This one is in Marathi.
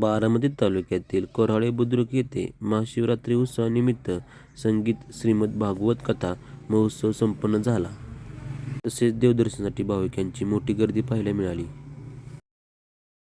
बारामती तालुक्यातील कोराळे बुद्रुक येथे महाशिवरात्री उत्सवानिमित्त संगीत श्रीमद भागवत कथा महोत्सव संपन्न झाला. तसेच देवदर्शनासाठी भाविकांची मोठी गर्दी पाहायला मिळाली.